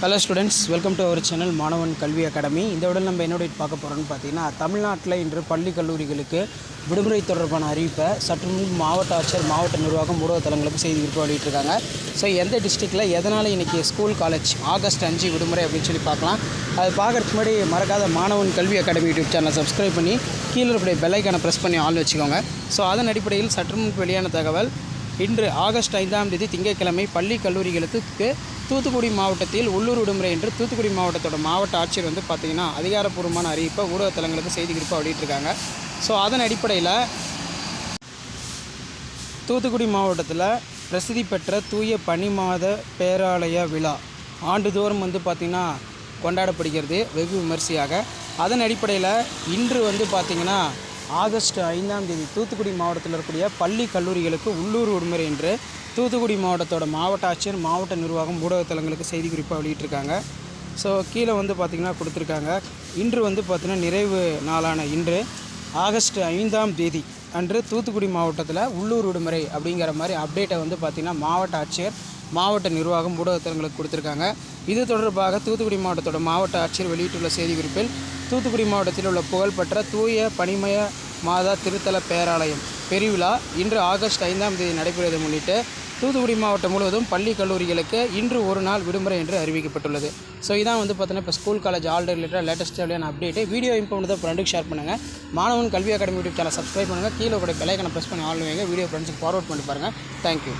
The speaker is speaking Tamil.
Hello students welcome to our channel மாணவன் கல்வி அகாடமி இந்த விட நம்ம என்னோட பார்க்க போகிறோம்னு பார்த்தீங்கன்னா தமிழ்நாட்டில் இன்று பள்ளி கல்லூரிகளுக்கு விடுமுறை தொடர்பான அறிவிப்பை சற்று முன் மாவட்ட ஆட்சியர் மாவட்ட நிர்வாகம் ஊடகத்தலங்களுக்கு செய்தி குறிப்பு வெளியிட்டிருக்காங்க. ஸோ எந்த டிஸ்ட்ரிக்டில் எதனால் இன்றைக்கி ஸ்கூல் காலேஜ் ஆகஸ்ட் அஞ்சு விடுமுறை அப்படின்னு சொல்லி பார்க்கலாம். அது பார்க்குறதுக்கு முன்னாடி மறக்காத மாணவன் கல்வி அகாடமி யூடியூப் சேனலை சப்ஸ்கிரைப் பண்ணி கீழே இருக்கிற பெல்லைக்கான ப்ரெஸ் பண்ணி ஆள் வச்சுக்கோங்க. ஸோ அதன் அடிப்படையில் சற்று முன் வெளியான தகவல் இன்று ஆகஸ்ட் ஐந்தாம் தேதி திங்கட்கிழமை பள்ளி கல்லூரிகளுக்கு தூத்துக்குடி மாவட்டத்தில் உள்ளூர் விடுமுறை என்று தூத்துக்குடி மாவட்டத்தோட மாவட்ட ஆட்சியர் வந்து பார்த்திங்கன்னா அதிகாரப்பூர்வமான அறிவிப்பை ஊடகத்தலங்களுக்கு செய்தி குறிப்பாக வெளியிட்டிருக்காங்க. ஸோ அதன் அடிப்படையில் தூத்துக்குடி மாவட்டத்தில் பிரசித்தி பெற்ற தூய பனிமாத பேராலய விழா ஆண்டுதோறும் வந்து பார்த்திங்கன்னா கொண்டாடப்படுகிறது வெகு விமரிசையாக. அதன் அடிப்படையில் இன்று வந்து பார்த்திங்கன்னா ஆகஸ்ட் ஐந்தாம் தேதி தூத்துக்குடி மாவட்டத்தில் இருக்கக்கூடிய பள்ளி கல்லூரிகளுக்கு உள்ளூர் விடுமுறை என்று தூத்துக்குடி மாவட்டத்தோட மாவட்ட ஆட்சியர் மாவட்ட நிர்வாகம் ஊடகத்தலங்களுக்கு செய்தி குறிப்பாக வெளியிட்டிருக்காங்க. ஸோ கீழே வந்து பார்த்திங்கன்னா கொடுத்துருக்காங்க. இன்று வந்து பார்த்திங்கன்னா நிறைவு நாளான இன்று ஆகஸ்ட் ஐந்தாம் தேதி அன்று தூத்துக்குடி மாவட்டத்தில் உள்ளூர் விடுமுறை அப்படிங்கிற மாதிரி அப்டேட்டை வந்து பார்த்திங்கன்னா மாவட்ட ஆட்சியர் மாவட்ட நிர்வாகம் ஊடகத்தலங்களுக்கு கொடுத்துருக்காங்க. இது தொடர்பாக தூத்துக்குடி மாவட்டத்தோட மாவட்ட ஆட்சியர் வெளியிட்டுள்ள செய்திக்குறிப்பில் தூத்துக்குடி மாவட்டத்தில் உள்ள புகழ்பெற்ற தூய பனிமய மாதா திருத்தல பேராலயம் பெருவிழா இன்று ஆகஸ்ட் ஐந்தாம் தேதி நடைபெறுவதை முன்னிட்டு தூத்துக்குடி மாவட்டம் முழுவதும் பள்ளி கல்லூரிகளுக்கு இன்று ஒரு நாள் விடுமுறை என்று அறிவிக்கப்பட்டுள்ளது. ஸோ இதான் வந்து பார்த்தீங்கன்னா இப்போ school college all related latest அப்படியான அப்டேட்டு வீடியோ இம்பார்ட் தான் ஃப்ரெண்டுக்கு ஷேர் பண்ணுங்கள் மாணவன் கல்வி அகாடமி யூடியூப் சேனல் சப்ஸ்கிரைப் பண்ணுங்கள் கீழே கூட பெலைக்கனை ப்ரெஸ் பண்ணி ஆல் வைங்க வீடியோ ஃப்ரெண்ட்ஸுக்கு ஃபார்வர்ட் பண்ணி பாருங்கள் தேங்க்யூ